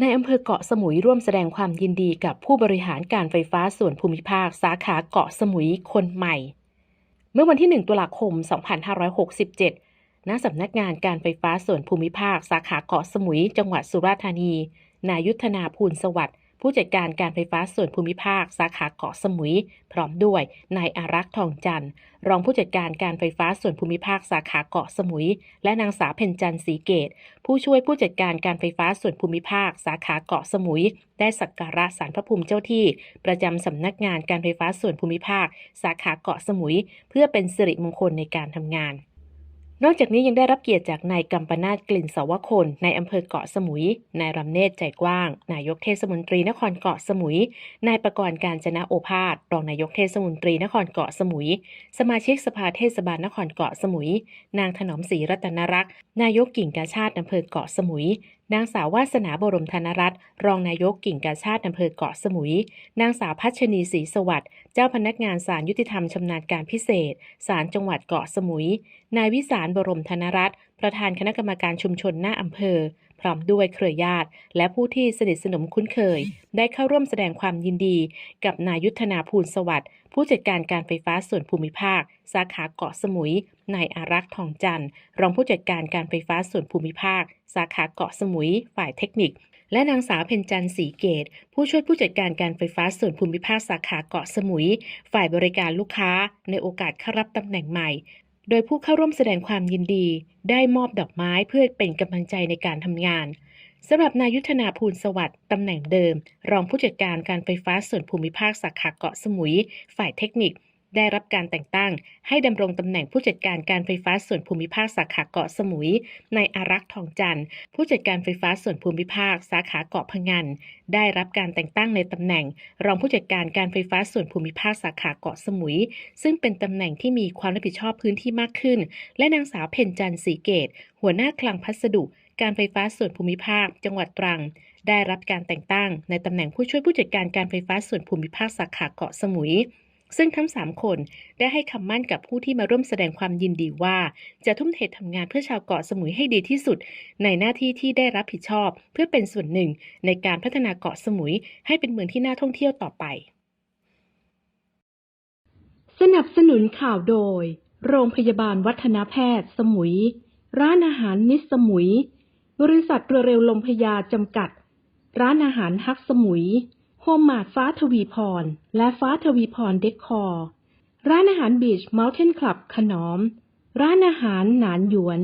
ในอำเภอเกาะสมุยร่วมแสดงความยินดีกับผู้บริหารการไฟฟ้าส่วนภูมิภาค สาขาเกาะสมุยคนใหม่ เมื่อวันที่ 1 ตุลาคม 2567 ณ สำนักงานการไฟฟ้าส่วนภูมิภาค สาขาเกาะสมุย จังหวัดสุราษฎร์ธานี นายุทธนาภูลสวัสดิ์ ผู้จัดการการไฟฟ้าส่วนภูมิภาค สาขาเกาะสมุย พร้อมด้วยนายอารักษ์ทองจันทร์ รองผู้จัดการการไฟฟ้าส่วนภูมิภาคสาขาเกาะสมุย และนางสาวเพ็ญจันทร์ศรีเกต ผู้ช่วยผู้จัดการการไฟฟ้าส่วนภูมิภาค สาขาเกาะสมุย ได้สักการะสารพระภูมิเจ้าที่ ประจำสำนักงานการไฟฟ้าส่วนภูมิภาค สาขาเกาะสมุย เพื่อเป็นสิริมงคลในการทำงาน นอกจากนี้ยังได้รับเกียรติจากนายกัมปนาตกลิ่นสวคนในอำเภอเกาะสมุย นายรำเนศใจกว้าง นายกเทศมนตรีนครเกาะสมุย นายประกรณ์การจนะโอภาส รองนายกเทศมนตรีนครเกาะสมุย สมาชิกสภาเทศบาลนครเกาะสมุย นางถนอมศรีรัตนรักษ์ นายกกิ่งกาชาติอำเภอเกาะสมุยนางสาววาสนาบรมธนรัตน์รองนายกกิ่งกาชาติอำเภอเกาะสมุย นางสาวพัชนีศรีสวัสดิ์เจ้าพนักงานศาลยุติธรรมชำนาญการพิเศษศาลจังหวัดเกาะสมุย นายวิสารบรมธนรัตน์ประธานคณะกรรมการชุมชนหน้าอำเภอพร้อมด้วยเครือญาติ และผู้ที่สนิทสนมคุ้นเคย ได้เข้าร่วมแสดงความยินดี กับนายุทธนาภูลสวัสดิ์ผู้จัดการการไฟฟ้าส่วนภูมิภาค สาขาเกาะสมุย นายอารักษ์ทองจันทร์ รองผู้จัดการการไฟฟ้าส่วนภูมิภาค สาขาเกาะสมุย ฝ่ายเทคนิค และนางสาวเพ็ญจันทร์ศรีเกต ผู้ช่วยผู้จัดการการไฟฟ้าส่วนภูมิภาคสาขาเกาะสมุย ฝ่ายบริการลูกค้า ในโอกาสเข้ารับตำแหน่งใหม่ โดยผู้เข้าร่วมแสดงความยินดีได้มอบดอกไม้เพื่อเป็นกำลังใจในการทำงานสำหรับนายุทธนาภูลสวัสดิ์ตำแหน่งเดิม รองผู้จัดการการไฟฟ้าส่วนภูมิภาคสาขาเกาะสมุย ฝ่ายเทคนิค ได้รับการแต่งตั้ง ให้ดำรงตำแหน่งผู้จัดการการไฟฟ้าส่วนภูมิภาคสาขาเกาะสมุยนายอารักษ์ทองจันทร์ผู้จัดการไฟฟ้าส่วนภูมิภาค สาขาเกาะพะงันได้รับการแต่งตั้งในตำแหน่ง รองผู้จัดการการไฟฟ้าส่วนภูมิภาคสาขาเกาะสมุย ซึ่งเป็นตำแหน่งที่มีความรับผิดชอบพื้นที่มากขึ้น และนางสาวเพ็ญจันทร์ศรีเกต หัวหน้าคลังพัสดุ การไฟฟ้าส่วนภูมิภาค จังหวัดตรังได้รับการแต่งตั้งในตำแหน่งผู้ช่วยผู้จัดการการไฟฟ้าส่วนภูมิภาคสาขาเกาะสมุย ซึ่งทั้ง 3 คนได้ให้คำมั่นกับผู้ที่มาร่วมแสดงความยินดีว่า จะทุ่มเททำงานเพื่อชาวเกาะสมุยให้ดีที่สุด ในหน้าที่ที่ได้รับผิดชอบ เพื่อเป็นส่วนหนึ่งในการพัฒนาเกาะสมุย ให้เป็นเมืองที่น่าท่องเที่ยวต่อไป สนับสนุนข่าวโดย โรงพยาบาลวัฒนแพทย์ สมุย ร้านอาหารมิสสมุย บริษัทเรือเร็วลมพยาจำกัด ร้านอาหารฮักสมุย โฮมมาดฟ้าทวีพร และฟ้าทวีพรเดคคอร์ ร้านอาหารบีชเมลเทนคลับขนอม ร้านอาหารหนานหยวน